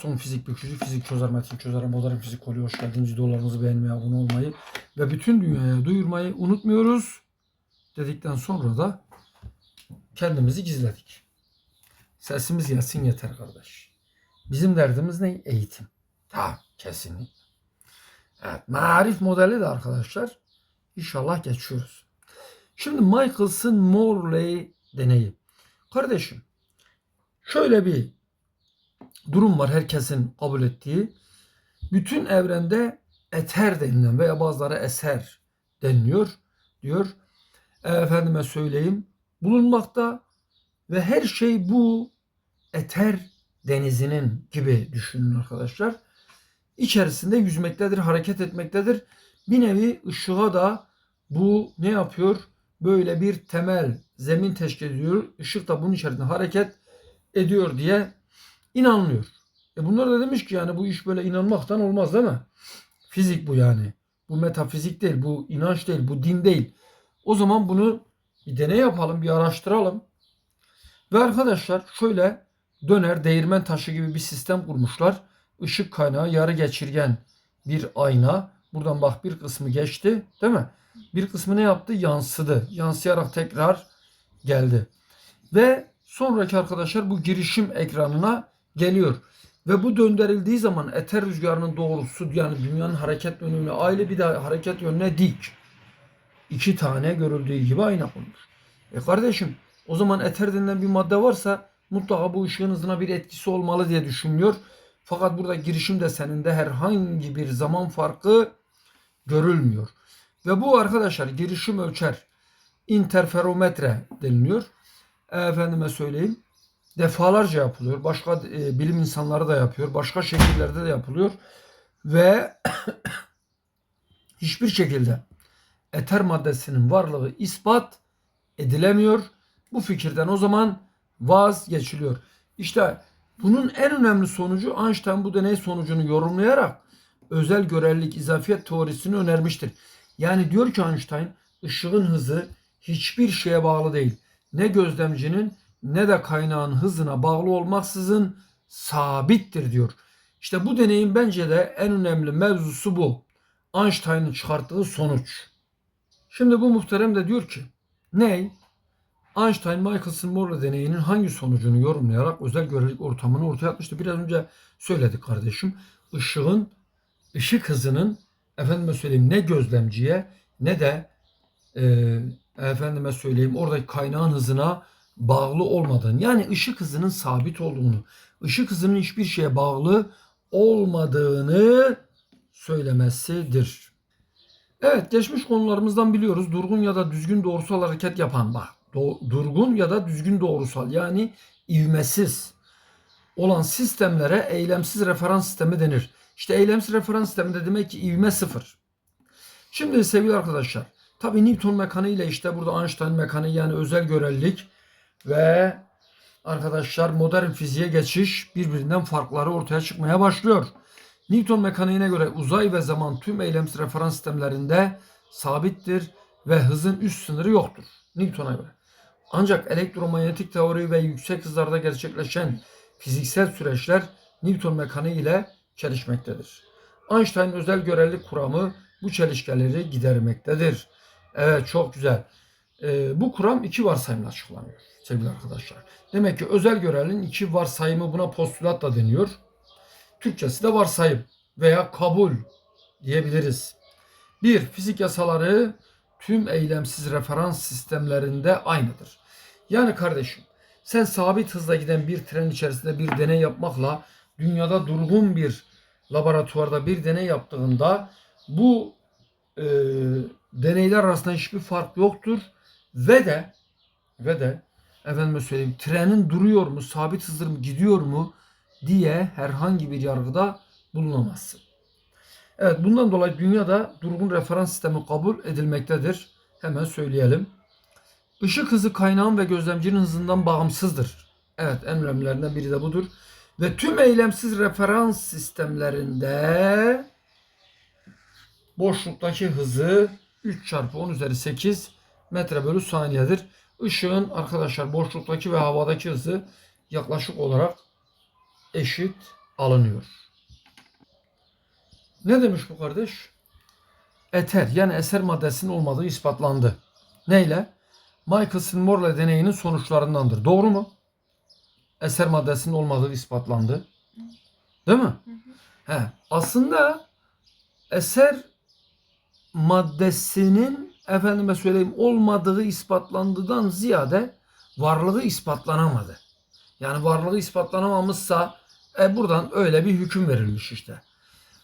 son fizik bükücü, fizik çözer, metin çözer, modern fizik oluyor. Hoş geldiniz. Videolarımızı beğenmeyi, abone olmayı ve bütün dünyaya duyurmayı unutmuyoruz. Dedikten sonra da kendimizi gizledik. Sesimiz gelsin yeter kardeş. Bizim derdimiz ne? Eğitim. Ha kesinlikle. Evet, marif modeli de arkadaşlar inşallah geçiyoruz. Şimdi Michaelson Morley deneyi. Kardeşim şöyle bir durum var herkesin kabul ettiği. Bütün evrende eter denilen veya bazıları eser deniliyor diyor. E, efendime söyleyeyim bulunmakta ve her şey bu eter denizinin gibi düşünün arkadaşlar. İçerisinde yüzmektedir, hareket etmektedir. Bir nevi ışığa da bu ne yapıyor? Böyle bir temel zemin teşkil ediyor. Işık da bunun içerisinde hareket ediyor diye inanılıyor. E bunlar da demiş ki yani bu iş böyle inanmaktan olmaz değil mi? Fizik bu yani. Bu metafizik değil, bu inanç değil, bu din değil. O zaman bunu bir deney yapalım, bir araştıralım. Ve arkadaşlar şöyle döner değirmen taşı gibi bir sistem kurmuşlar. Işık kaynağı yarı geçirgen bir ayna. Buradan bak bir kısmı geçti değil mi? Bir kısmı ne yaptı? Yansıdı. Yansıyarak tekrar geldi. Ve sonraki arkadaşlar bu girişim ekranına geliyor. Ve bu döndürüldüğü zaman eter rüzgarının doğrusu yani dünyanın hareket yönüne aile bir de hareket yönüne dik. İki tane görüldüğü gibi ayna konmuş. E kardeşim o zaman eter denilen bir madde varsa mutlaka bu ışığın hızına bir etkisi olmalı diye düşünülüyor. Fakat burada girişim deseninde herhangi bir zaman farkı görülmüyor. Ve bu arkadaşlar girişim ölçer interferometre deniliyor. Efendime söyleyeyim defalarca yapılıyor. Başka e, bilim insanları da yapıyor. Başka şekillerde de yapılıyor. Ve hiçbir şekilde eter maddesinin varlığı ispat edilemiyor. Bu fikirden o zaman vazgeçiliyor. İşte bunun en önemli sonucu Einstein bu deney sonucunu yorumlayarak özel görelilik izafiyet teorisini önermiştir. Yani diyor ki Einstein ışığın hızı hiçbir şeye bağlı değil. Ne gözlemcinin ne de kaynağın hızına bağlı olmaksızın sabittir diyor. İşte bu deneyin bence de en önemli mevzusu bu. Einstein'ın çıkarttığı sonuç. Şimdi bu muhterem de diyor ki ney? Einstein Michelson Morley deneyinin hangi sonucunu yorumlayarak özel görelilik ortamını ortaya atmıştı. Biraz önce söyledik kardeşim. Işığın, ışık hızının efendime söyleyeyim ne gözlemciye ne de e, efendime söyleyeyim oradaki kaynağın hızına bağlı olmadığını yani ışık hızının sabit olduğunu, ışık hızının hiçbir şeye bağlı olmadığını söylemesidir. Evet geçmiş konularımızdan biliyoruz durgun ya da düzgün doğrusal hareket yapan bak do- durgun ya da düzgün doğrusal yani ivmesiz olan sistemlere eylemsiz referans sistemi denir. İşte eylemsiz referans sisteminde demek ki ivme sıfır. Şimdi sevgili arkadaşlar tabi Newton mekaniği ile işte burada Einstein mekaniği yani özel görelilik ve arkadaşlar modern fiziğe geçiş birbirinden farkları ortaya çıkmaya başlıyor. Newton mekaniğine göre uzay ve zaman tüm eylemsiz referans sistemlerinde sabittir ve hızın üst sınırı yoktur. Newton'a göre. Ancak elektromanyetik teori ve yüksek hızlarda gerçekleşen fiziksel süreçler Newton mekaniği ile çelişmektedir. Einstein özel görelilik kuramı bu çelişkileri gidermektedir. Evet çok güzel. Ee, bu kuram iki varsayımla açıklanıyor sevgili arkadaşlar. Demek ki özel görelinin iki varsayımı buna postulat da deniyor. Türkçesi de varsayım veya kabul diyebiliriz. Bir, fizik yasaları tüm eylemsiz referans sistemlerinde aynıdır. Yani kardeşim sen sabit hızla giden bir tren içerisinde bir deney yapmakla dünyada durgun bir laboratuvarda bir deney yaptığında bu e, deneyler arasında hiçbir fark yoktur ve de ve de efendime söyleyeyim trenin duruyor mu sabit hızlı mı gidiyor mu diye herhangi bir yargıda bulunamazsın. Evet bundan dolayı dünyada durgun referans sistemi kabul edilmektedir. Hemen söyleyelim. Işık hızı kaynağın ve gözlemcinin hızından bağımsızdır. Evet en önemlilerinden biri de budur. Ve tüm eylemsiz referans sistemlerinde boşluktaki hızı 3 çarpı 10 üzeri 8 metre bölü saniyedir. Işığın arkadaşlar boşluktaki ve havadaki hızı yaklaşık olarak eşit alınıyor. Ne demiş bu kardeş? Eter yani eser maddesinin olmadığı ispatlandı. Neyle? Michelson-Morley deneyinin sonuçlarındandır. Doğru mu? Eser maddesinin olmadığı ispatlandı. Değil mi? He, aslında eser maddesinin efendime söyleyeyim olmadığı ispatlandığından ziyade varlığı ispatlanamadı. Yani varlığı ispatlanamamışsa e, buradan öyle bir hüküm verilmiş işte.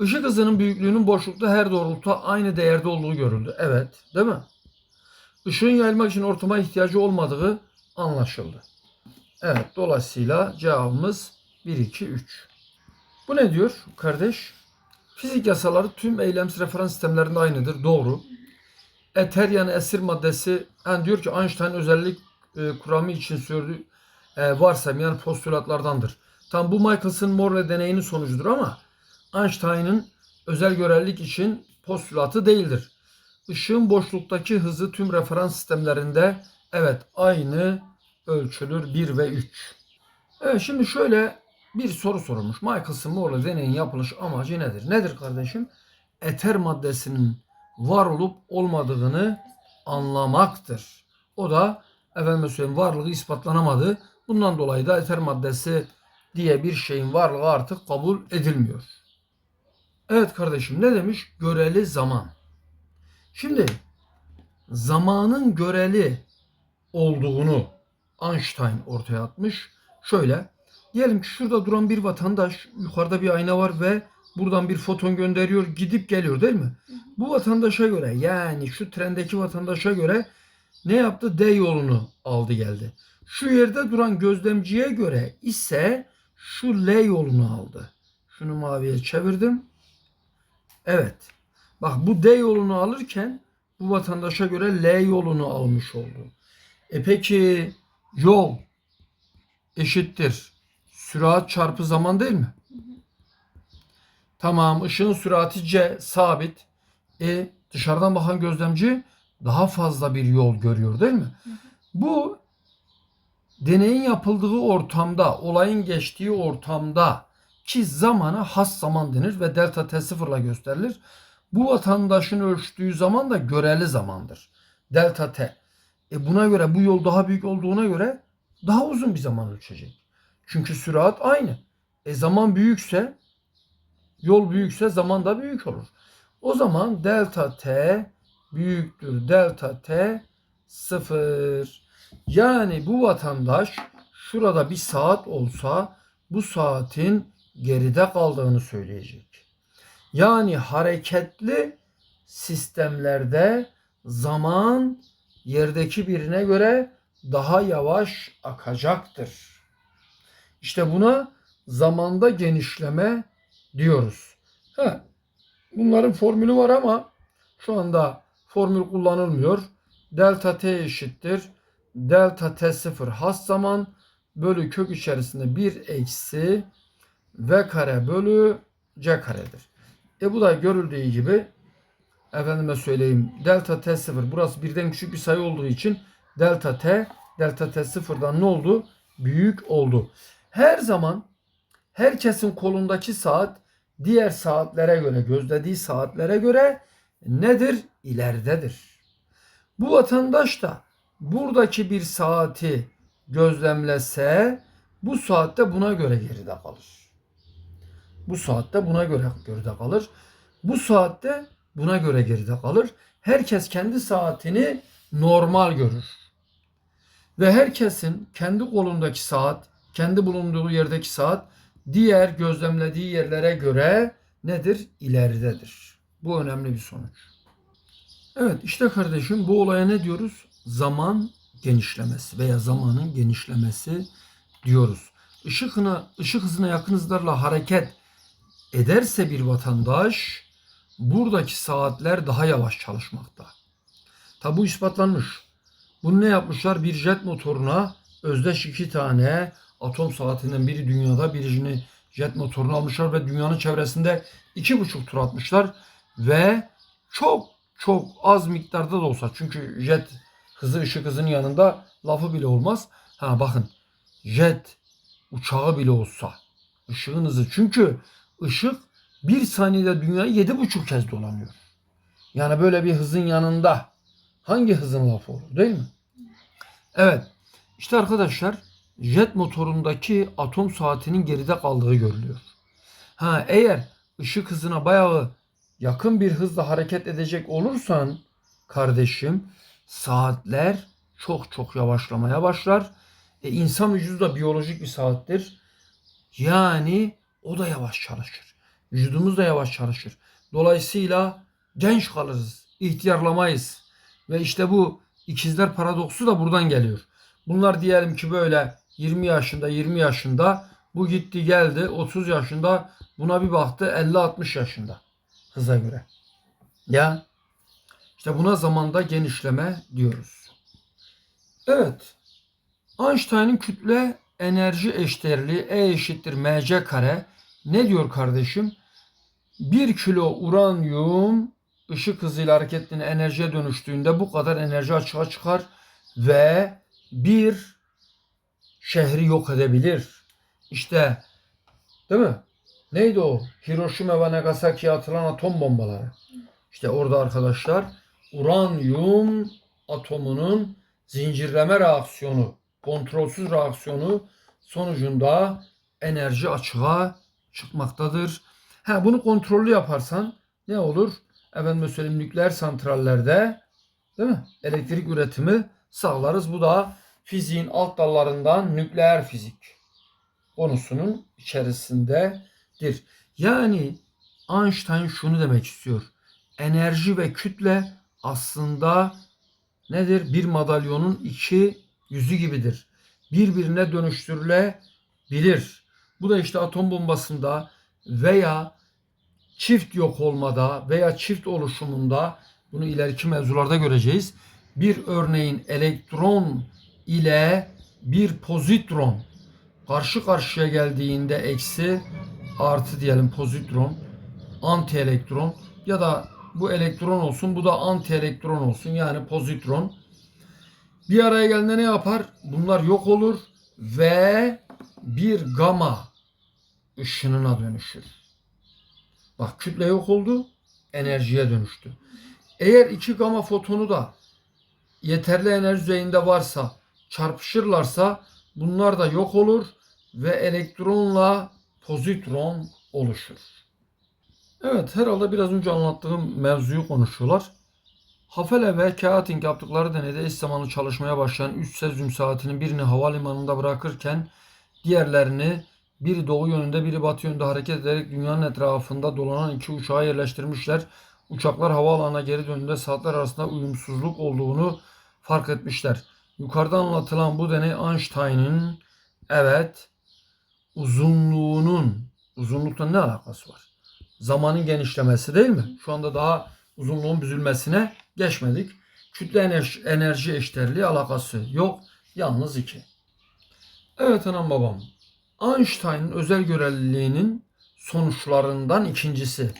Işık hızının büyüklüğünün boşlukta her doğrultuda aynı değerde olduğu görüldü. Evet, değil mi? Işığın yayılmak için ortama ihtiyacı olmadığı anlaşıldı. Evet, dolayısıyla cevabımız 1, 2, 3. Bu ne diyor kardeş? Fizik yasaları tüm eylemsi referans sistemlerinde aynıdır. Doğru. Eter yani esir maddesi yani diyor ki Einstein özellik e, kuramı için sürdüğü e, varsayım yani postülatlardandır. Tam bu Michelson-Morley deneyinin sonucudur ama Einstein'ın özel görelilik için postülatı değildir. Işığın boşluktaki hızı tüm referans sistemlerinde evet aynı ölçülür 1 ve 3. Evet şimdi şöyle bir soru sorulmuş. Michelson-Morley deneyin yapılış amacı nedir? Nedir kardeşim? Eter maddesinin var olup olmadığını anlamaktır. O da efendim söyleyeyim varlığı ispatlanamadı. Bundan dolayı da eter maddesi diye bir şeyin varlığı artık kabul edilmiyor. Evet kardeşim ne demiş? Göreli zaman. Şimdi zamanın göreli olduğunu Einstein ortaya atmış. Şöyle diyelim ki şurada duran bir vatandaş yukarıda bir ayna var ve buradan bir foton gönderiyor gidip geliyor değil mi? Bu vatandaşa göre yani şu trendeki vatandaşa göre ne yaptı? D yolunu aldı geldi. Şu yerde duran gözlemciye göre ise şu L yolunu aldı. Şunu maviye çevirdim. Evet. Bak bu D yolunu alırken bu vatandaşa göre L yolunu almış oldu. E peki yol eşittir. Sürat çarpı zaman değil mi? Tamam ışığın sürati C sabit. E dışarıdan bakan gözlemci daha fazla bir yol görüyor değil mi? Bu deneyin yapıldığı ortamda, olayın geçtiği ortamda ki zamana has zaman denir ve delta t sıfırla gösterilir. Bu vatandaşın ölçtüğü zaman da göreli zamandır. Delta t. E buna göre bu yol daha büyük olduğuna göre daha uzun bir zaman ölçecek. Çünkü sürat aynı. E zaman büyükse yol büyükse zaman da büyük olur. O zaman delta t büyüktür delta t sıfır. Yani bu vatandaş şurada bir saat olsa bu saatin geride kaldığını söyleyecek. Yani hareketli sistemlerde zaman yerdeki birine göre daha yavaş akacaktır. İşte buna zamanda genişleme diyoruz. Ha, bunların formülü var ama şu anda formül kullanılmıyor. Delta t eşittir. Delta t sıfır has zaman bölü kök içerisinde 1 eksi v kare bölü c karedir. E bu da görüldüğü gibi efendime söyleyeyim delta t sıfır burası birden küçük bir sayı olduğu için delta t delta t sıfırdan ne oldu? Büyük oldu. Her zaman herkesin kolundaki saat diğer saatlere göre gözlediği saatlere göre nedir? İleridedir. Bu vatandaş da buradaki bir saati gözlemlese bu saatte buna göre geride kalır. Bu saatte buna göre geride kalır. Bu saatte buna göre geride kalır. Herkes kendi saatini normal görür. Ve herkesin kendi kolundaki saat, kendi bulunduğu yerdeki saat diğer gözlemlediği yerlere göre nedir? İleridedir. Bu önemli bir sonuç. Evet işte kardeşim bu olaya ne diyoruz? Zaman genişlemesi veya zamanın genişlemesi diyoruz. Işık hızına, ışık hızına yakın hızlarla hareket ederse bir vatandaş buradaki saatler daha yavaş çalışmakta. Tabi bu ispatlanmış. Bunu ne yapmışlar? Bir jet motoruna özdeş iki tane atom saatinden biri dünyada birini jet motorunu almışlar ve dünyanın çevresinde iki buçuk tur atmışlar ve çok çok az miktarda da olsa çünkü jet hızı ışık hızının yanında lafı bile olmaz. Ha bakın jet uçağı bile olsa Işığın hızı. Çünkü ışık bir saniyede dünyayı yedi buçuk kez dolanıyor. Yani böyle bir hızın yanında hangi hızın lafı olur değil mi? Evet. İşte arkadaşlar jet motorundaki atom saatinin geride kaldığı görülüyor. Ha eğer ışık hızına bayağı yakın bir hızla hareket edecek olursan kardeşim saatler çok çok yavaşlamaya başlar. E, insan vücudu da biyolojik bir saattir. Yani o da yavaş çalışır. Vücudumuz da yavaş çalışır. Dolayısıyla genç kalırız, ihtiyarlamayız. Ve işte bu ikizler paradoksu da buradan geliyor. Bunlar diyelim ki böyle 20 yaşında, 20 yaşında bu gitti geldi 30 yaşında buna bir baktı 50-60 yaşında hıza göre. Ya işte buna zamanda genişleme diyoruz. Evet. Einstein'ın kütle enerji eşdeğerliği E eşittir mc kare. Ne diyor kardeşim? 1 kilo uranyum ışık hızıyla hareketli enerjiye dönüştüğünde bu kadar enerji açığa çıkar ve bir şehri yok edebilir. İşte değil mi? Neydi o? Hiroşima ve Nagasaki'ye atılan atom bombaları. İşte orada arkadaşlar uranyum atomunun zincirleme reaksiyonu, kontrolsüz reaksiyonu sonucunda enerji açığa çıkmaktadır. Ha bunu kontrollü yaparsan ne olur? Efendim söyleyeyim nükleer santrallerde değil mi? Elektrik üretimi sağlarız. Bu da fiziğin alt dallarından nükleer fizik konusunun içerisindedir. Yani Einstein şunu demek istiyor. Enerji ve kütle aslında nedir? Bir madalyonun iki yüzü gibidir. Birbirine dönüştürülebilir. Bu da işte atom bombasında veya çift yok olmada veya çift oluşumunda bunu ileriki mevzularda göreceğiz. Bir örneğin elektron ile bir pozitron karşı karşıya geldiğinde eksi artı diyelim pozitron, anti elektron ya da bu elektron olsun bu da anti elektron olsun yani pozitron. Bir araya geldiğinde ne yapar? Bunlar yok olur ve bir gama ışınına dönüşür. Bak kütle yok oldu, enerjiye dönüştü. Eğer iki gama fotonu da yeterli enerji düzeyinde varsa, çarpışırlarsa bunlar da yok olur ve elektronla pozitron oluşur. Evet herhalde biraz önce anlattığım mevzuyu konuşuyorlar. Hafele ve Keating yaptıkları deneyde eş zamanlı çalışmaya başlayan 3 sezyum saatinin birini havalimanında bırakırken diğerlerini biri doğu yönünde biri batı yönünde hareket ederek dünyanın etrafında dolanan iki uçağa yerleştirmişler. Uçaklar havaalanına geri döndüğünde saatler arasında uyumsuzluk olduğunu fark etmişler. Yukarıda anlatılan bu deney Einstein'ın evet uzunluğunun uzunlukla ne alakası var? Zamanın genişlemesi değil mi? Şu anda daha uzunluğun büzülmesine geçmedik. Kütle enerji, enerji eşdeğerliği alakası yok. Yalnız iki. Evet anam babam. Einstein'ın özel göreliliğinin sonuçlarından ikincisi.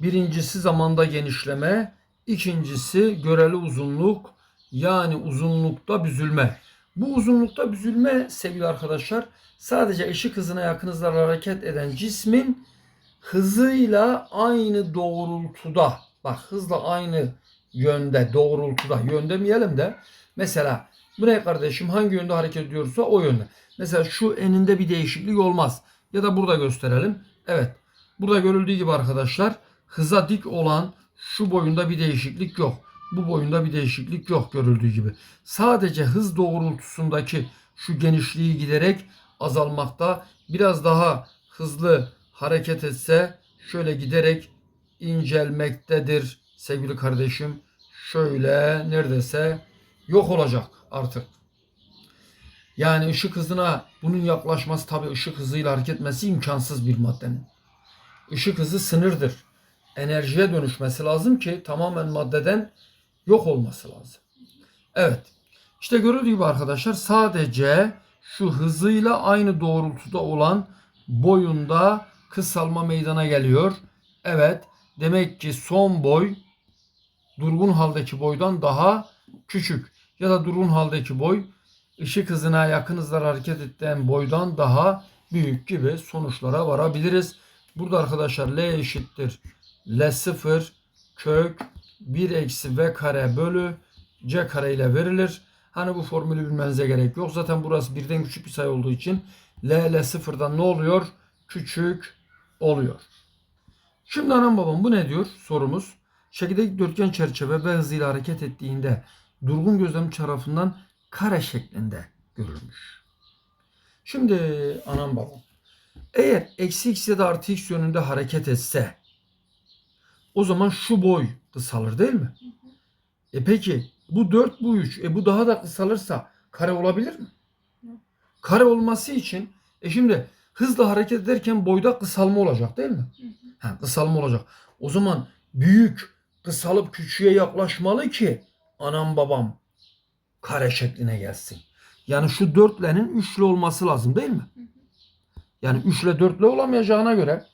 Birincisi zamanda genişleme, ikincisi göreli uzunluk yani uzunlukta büzülme. Bu uzunlukta büzülme sevgili arkadaşlar sadece ışık hızına yakın hızlarla hareket eden cismin hızıyla aynı doğrultuda bak hızla aynı yönde doğrultuda yön demeyelim de mesela bu ne kardeşim hangi yönde hareket ediyorsa o yönde. Mesela şu eninde bir değişiklik olmaz. Ya da burada gösterelim. Evet. Burada görüldüğü gibi arkadaşlar hıza dik olan şu boyunda bir değişiklik yok. Bu boyunda bir değişiklik yok görüldüğü gibi. Sadece hız doğrultusundaki şu genişliği giderek azalmakta. Biraz daha hızlı hareket etse şöyle giderek incelmektedir sevgili kardeşim. Şöyle neredeyse yok olacak artık. Yani ışık hızına bunun yaklaşması tabi ışık hızıyla hareket etmesi imkansız bir maddenin. Işık hızı sınırdır. Enerjiye dönüşmesi lazım ki tamamen maddeden yok olması lazım. Evet. İşte gördüğü gibi arkadaşlar sadece şu hızıyla aynı doğrultuda olan boyunda kısalma meydana geliyor. Evet. Demek ki son boy durgun haldeki boydan daha küçük ya da durgun haldeki boy ışık hızına yakın hızlar hareket eden boydan daha büyük gibi sonuçlara varabiliriz. Burada arkadaşlar L eşittir L0 kök 1 eksi V kare bölü C kare ile verilir. Hani bu formülü bilmenize gerek yok. Zaten burası birden küçük bir sayı olduğu için L L0'dan ne oluyor? Küçük oluyor. Şimdi anam babam bu ne diyor sorumuz? Şekildeki dörtgen çerçeve V hızıyla hareket ettiğinde durgun gözlem tarafından kare şeklinde görülmüş. Şimdi anam babam eğer eksi x ya da artı x yönünde hareket etse o zaman şu boy kısalır değil mi? E peki bu 4 bu 3 e bu daha da kısalırsa kare olabilir mi? Kare olması için e şimdi hızla hareket ederken boyda kısalma olacak değil mi? Ha, kısalma olacak. O zaman büyük kısalıp küçüğe yaklaşmalı ki anam babam kare şekline gelsin. Yani şu dörtlenin üçlü olması lazım değil mi? Yani üçle dörtlü olamayacağına göre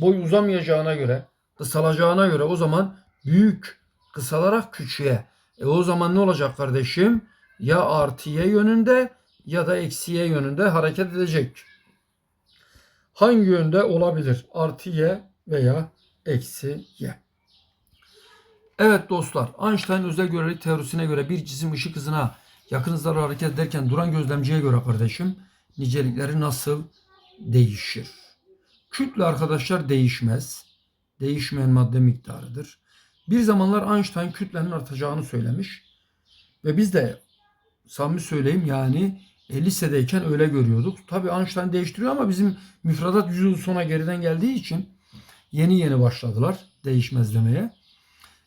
boy uzamayacağına göre kısalacağına göre o zaman büyük kısalarak küçüğe. E o zaman ne olacak kardeşim? Ya artıya yönünde ya da eksiye yönünde hareket edecek. Hangi yönde olabilir? Artı veya eksi y. Evet dostlar, Einstein özel görelilik teorisine göre bir cisim ışık hızına yakın hızlarla hareket ederken duran gözlemciye göre kardeşim nicelikleri nasıl değişir? Kütle arkadaşlar değişmez. Değişmeyen madde miktarıdır. Bir zamanlar Einstein kütlenin artacağını söylemiş. Ve biz de samimi söyleyeyim yani e, lisedeyken öyle görüyorduk. Tabii Einstein değiştiriyor ama bizim müfredat 100 yıl sonra geriden geldiği için yeni yeni başladılar değişmez demeye.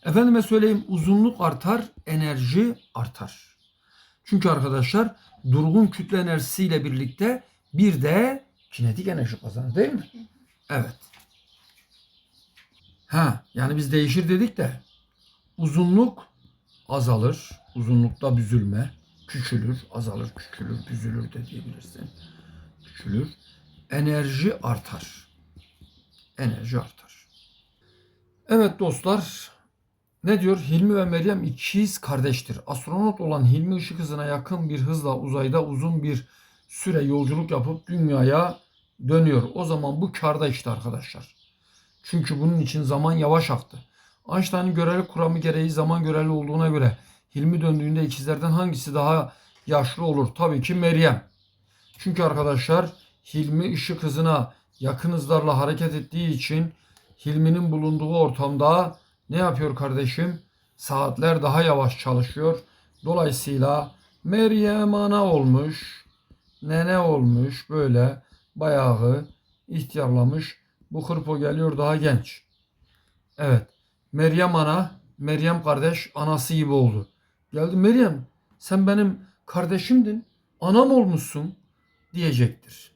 Efendime söyleyeyim uzunluk artar, enerji artar. Çünkü arkadaşlar durgun kütle enerjisiyle birlikte bir de kinetik enerji kazanır değil mi? Evet. Ha yani biz değişir dedik de uzunluk azalır. Uzunlukta büzülme. Küçülür, azalır, küçülür, büzülür de diyebilirsin. Küçülür. Enerji artar. Enerji artar. Evet dostlar. Ne diyor? Hilmi ve Meryem ikiz kardeştir. Astronot olan Hilmi ışık hızına yakın bir hızla uzayda uzun bir süre yolculuk yapıp dünyaya dönüyor. O zaman bu karda işte arkadaşlar. Çünkü bunun için zaman yavaş aktı. Einstein'ın göreli kuramı gereği zaman göreli olduğuna göre Hilmi döndüğünde ikizlerden hangisi daha yaşlı olur? Tabii ki Meryem. Çünkü arkadaşlar Hilmi ışık hızına yakın hızlarla hareket ettiği için Hilmi'nin bulunduğu ortamda ne yapıyor kardeşim? Saatler daha yavaş çalışıyor. Dolayısıyla Meryem ana olmuş, nene olmuş böyle bayağı ihtiyarlamış. Bu hırpo geliyor daha genç. Evet. Meryem ana, Meryem kardeş anası gibi oldu. Geldi Meryem sen benim kardeşimdin. Anam olmuşsun diyecektir.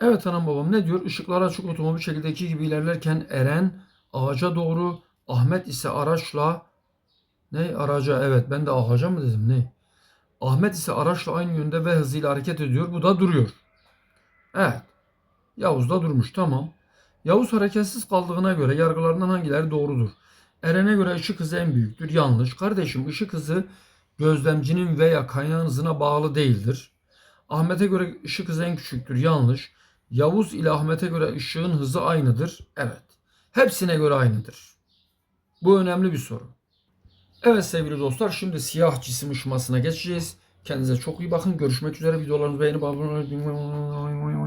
Evet anam babam ne diyor? Işıklar açık otomobil şekildeki gibi ilerlerken Eren ağaca doğru Ahmet ise araçla ne araca evet ben de ağaca mı dedim ne? Ahmet ise araçla aynı yönde ve hızıyla hareket ediyor. Bu da duruyor. Evet. Yavuz da durmuş tamam. Yavuz hareketsiz kaldığına göre yargılarından hangileri doğrudur? Eren'e göre ışık hızı en büyüktür. Yanlış. Kardeşim ışık hızı gözlemcinin veya kaynağın hızına bağlı değildir. Ahmet'e göre ışık hızı en küçüktür. Yanlış. Yavuz ile Ahmet'e göre ışığın hızı aynıdır. Evet. Hepsine göre aynıdır. Bu önemli bir soru. Evet sevgili dostlar şimdi siyah cisim ışımasına geçeceğiz. Kendinize çok iyi bakın. Görüşmek üzere. Videolarımızı beğenip abone olmayı